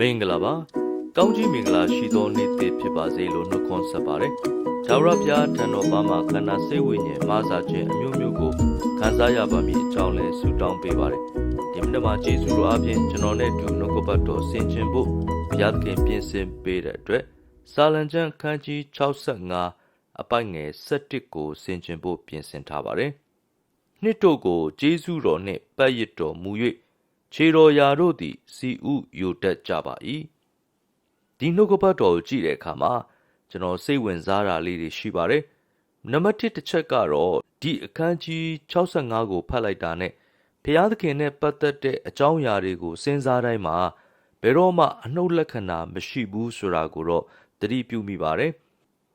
မင်္ဂလာပါကောင်းကြီးမင်္ဂလာရှိသောနေ့သစ်ဖြစ်ပါစေလို့နှုတ်ခွန်းဆက်ပါတယ်။ဒါဝရဘုရားထံတော်ဘာမှာခန္ဓာစိတ်ဝိညာဉ်မာစာခြင်းအမျိုးမျိုးကိုခံစားရပါမည်အကြောင်းလဲဆုတောင်းပေးပါတယ်။ဒီမနေ့မှာယေရှုတော်အပြင်ကျွန်တော်နဲ့တူနှုတ်ကပတ်တော်ဆင်ခြင်ဖို့ဘုရားသခင်ပြင်ဆင်ပေးတဲ့အတွက်စာလံကျမ်းခန်းကြီး65အပိုက်ငယ်17ကိုဆင်ခြင်ဖို့ပြင်ဆင်ထားပါတယ်။နှစ်တို့ကိုယေရှုတော်နှင့်ပတ်ရစ်တော်မူ၍ ခြေတော်ရာတို့သည် စီဥယိုတက်ကြပါ၏ဒီနှုတ်ကပတ်တော်ကိုကြည့်တဲ့အခါမှာကျွန်တော်စိတ်ဝင်စားတာလေးတွေရှိပါတယ်နံပါတ်1တစ်ချက်ကတော့ဒီအခန်းကြီး65ကိုဖတ်လိုက်တာနဲ့ဘုရားသခင်နဲ့ပတ်သက်တဲ့အကြောင်းအရာတွေကိုစဉ်းစားတိုင်းမှာဘယ်တော့မှအနှုတ်လက္ခဏာမရှိဘူးဆိုတာကိုတော့သတိပြုမိပါတယ်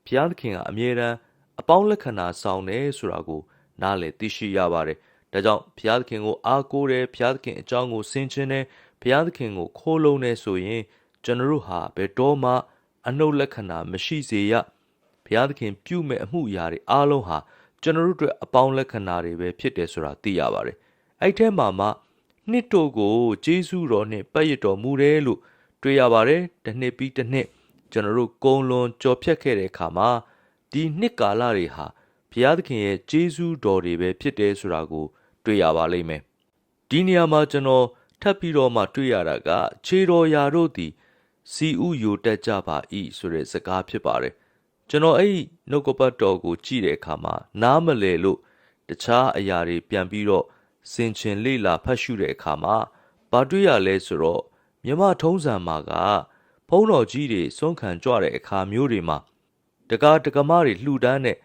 ဘုရားသခင်ကအမြဲတမ်းအပေါင်းလက္ခဏာဆောင်တယ်ဆိုတာကိုနားလည်သိရှိရပါတယ် ဒါကြောင့်ဘုရားသခင်ကိုအားကိုးတယ်ဘုရားသခင်အကြောင်းကိုဆင်ခြင်တယ်ဘုရားသခင်ကိုခိုးလုံနေဆိုရင်ကျွန်တော်တို့ဟာဘယ်တော့မှအနှုတ်လက္ခဏာမရှိစေရဘုရားသခင်ပြုမဲ့အမှုအရာတွေအားလုံးဟာကျွန်တော်တို့အတွက်အပေါင်းလက္ခဏာတွေပဲဖြစ်တယ်ဆိုတာသိရပါတယ်အဲ့ထဲမှာမှနှစ်တို့ကိုဂျေစုတော်နဲ့ပတ်ရတော်မူတယ်လို့တွေ့ရပါတယ်တစ်နှစ်ပြီးတစ်နှစ်ကျွန်တော်တို့ကုံလွန်ကြော်ဖြတ်ခဲ့တဲ့အခါမှာဒီနှစ်ကာလတွေဟာဘုရားသခင်ရဲ့ဂျေစုတော်တွေပဲဖြစ်တယ်ဆိုတာကို တွေ့ရပါလိမ့်မယ်ဒီနေရာမှာကျွန်တော်ထပ်ပြီးတော့မှတွေ့ရတာကခြေတော်ရာတို့သည်စီဥယိုတက်ကြပါ၏ဆိုတဲ့စကားဖြစ်ပါတယ်ကျွန်တော်အဲ့ဒီနှုတ်ကပတ်တော်ကိုကြည့်တဲ့အခါမှာနားမလည်လို့တခြားအရာတွေပြန်ပြီးတော့စင်ချင်လေ့လာဖတ်ရှုတဲ့အခါမှာဘာတွေ့ရလဲဆိုတော့မြမထုံးစံမှာကဘုန်းတော်ကြီးတွေစွန့်ခံကြွတဲ့အခါမျိုးတွေမှာတကားတကမတွေလှူဒန်းတဲ့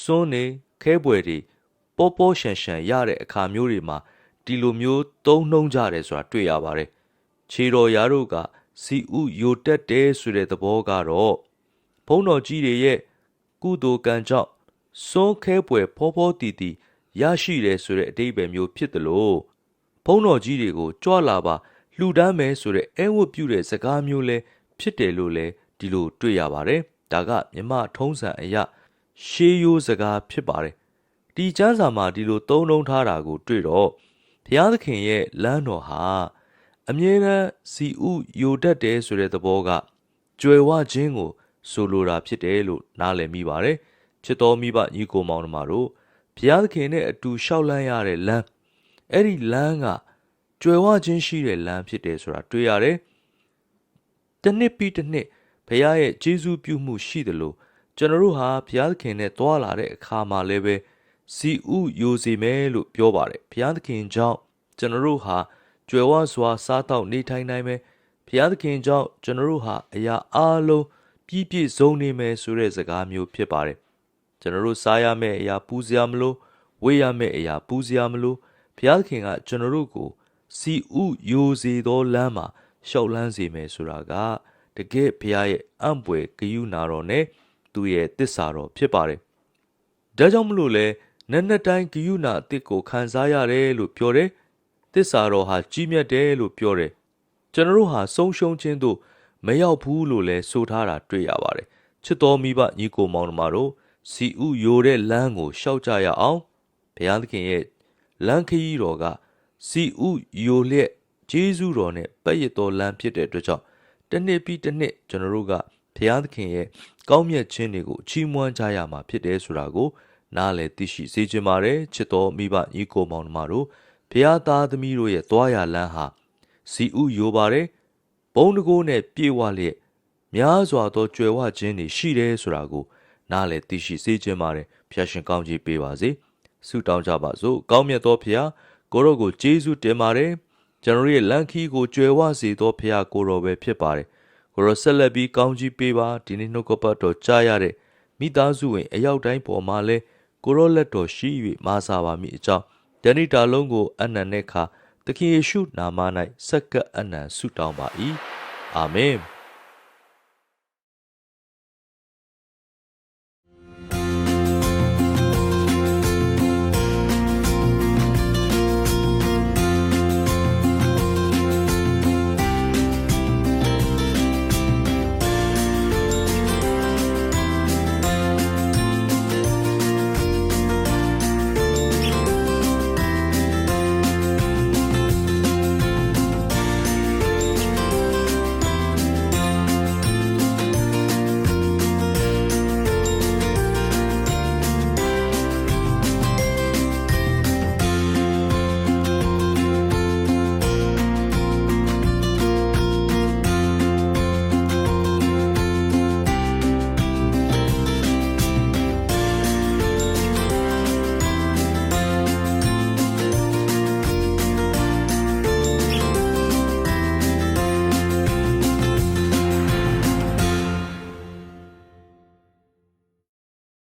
စွန်းနေခဲပွဲတွေ ပေါ်ပေါ်ရှန်ရှန်ရတဲ့အခါမျိုးတွေမှာဒီလိုမျိုးသုံးနှုံးကြတယ်ဆိုတာတွေ့ရပါတယ်ခြေတော်ရာတို့ကစီဥယိုတက်တယ်ဆိုတဲ့သဘောကတော့ဘုန်းတော်ကြီးတွေရဲ့ကုသိုလ်ကံကြောင့်စွန်းခဲပွဲဖောဖောတီတီရရှိတယ်ဆိုတဲ့အတိပ္ပယ်မျိုးဖြစ်တယ်လို့ဘုန်းတော်ကြီးတွေကိုကြွလာပါလှူဒန်းမယ်ဆိုတဲ့အဲဝတ်ပြုတဲ့စကားမျိုးလဲဖြစ်တယ်လို့လဲဒီလိုတွေ့ရပါတယ်ဒါကမြမထုံးစံအရာရှေးရိုးစကားဖြစ်ပါတယ် ဒီကျမ်းစာမှာဒီလိုသုံးနှုံထားတာကိုတွေ့တော့ဘုရားသခင်ရဲ့လမ်းတော်ဟာအမြဲတမ်းစီဥယိုတတ်တယ်ဆိုတဲ့သဘောကကြွယ်ဝခြင်းကိုဆိုလိုတာဖြစ်တယ်လို့နားလည်မိပါတယ်ချစ်တော်မိဘညီကိုမောင်နှမတို့ဘုရားသခင်နဲ့အတူလျှောက်လန်းရတဲ့လမ်းအဲ့ဒီလမ်းကကြွယ်ဝခြင်းရှိတဲ့လမ်းဖြစ်တယ်ဆိုတာတွေ့ရတယ်တစ်နှစ်ပြီးတစ်နှစ်ဘုရားရဲ့ဂျေဇုပြုမှုရှိတယ်လို့ကျွန်တော်တို့ဟာဘုရားသခင်နဲ့တွာလာတဲ့အခါမှာလည်းပဲ စီဥယိုစီမယ်လို့ပြောပါတယ်ဘုရားသခင်ကြောင့်ကျွန်တော်တို့ဟာကြွယ်ဝစွာစားတော့နေထိုင်နိုင်မယ်ဘုရားသခင်ကြောင့်ကျွန်တော်တို့ဟာအရာအလုံးပြည့်ပြည့်စုံနေမယ်ဆိုတဲ့စကားမျိုးဖြစ်ပါတယ်ကျွန်တော်တို့စားရမယ့်အရာပူစရာမလိုဝေးရမယ့်အရာပူစရာမလိုဘုရားသခင်ကကျွန်တော်တို့ကိုစီဥယိုစေသောလမ်းမှာရှောက်လန်းစေမယ်ဆိုတာကတကယ်ဘုရားရဲ့အံ့ပွေဂယုဏတော်နဲ့သူ့ရဲ့တစ္ဆာတော်ဖြစ်ပါတယ်ဒါကြောင့်မလို့လဲ နက်နက်တိုင်းဂယုဏအစ်ကိုခံစားရတယ်လို့ပြောတယ်တစ္ဆာတော်ဟာကြီးမြတ်တယ်လို့ပြောတယ်ကျွန်တော်တို့ဟာဆုံးရှုံးခြင်းတို့မရောက်ဘူးလို့လဲဆိုထားတာတွေ့ရပါတယ်ချစ်တော်မိဘညီကိုမောင်နှမတို့စီဥယိုတဲ့လမ်းကိုရှောက်ကြရအောင်ဘုရားသခင်ရဲ့လမ်းခရီးတော်ကစီဥယိုလျက်ဂျေဇုတော်နဲ့ပတ်ရတော်လမ်းဖြစ်တဲ့အတွက်ကြောင့်တစ်နှစ်ပြီးတစ်နှစ်ကျွန်တော်တို့ကဘုရားသခင်ရဲ့ကောင်းမြတ်ခြင်းတွေကိုချီးမွမ်းကြရမှာဖြစ်တယ်ဆိုတာကို နားလည်သိရှိစေချင်ပါတယ်ချစ်တော်မိဘညီကိုမောင်နှမတို့ဘုရားသားသမီးတို့ရဲ့သွားရလမ်းဟာစီဥယိုပါတယ်ဘုံတကိုးနဲ့ပြေဝလျက်များစွာသောကြွယ်ဝခြင်းတွေရှိတယ်ဆိုတာကိုနားလည်သိရှိစေချင်ပါတယ်ဖျာရှင်ကောင်းကြီးပေးပါစေဆုတောင်းကြပါစို့ကောင်းမြတ်သောဖျာကိုရောကိုကျေးဇူးတင်ပါတယ်ကျွန်တော်ရဲ့လန်ခီကိုကြွယ်ဝစေသောဖျာကိုရောပဲဖြစ်ပါတယ်ကိုရောဆက်လက်ပြီးကောင်းကြီးပေးပါဒီနေ့နှုတ်ကပတ်တော်ကြားရတဲ့မိသားစုဝင်အရောက်တိုင်းပေါ်မှာလဲ ကိုရောလက်တော်ရှိ၍မာစာပါမိအကြောင်းဒဏိတာလုံးကိုအနန္တဲ့ခါသခင်ယေရှုနာမ၌စက္ကပ်အနံဆုတောင်းပါ၏အာမင်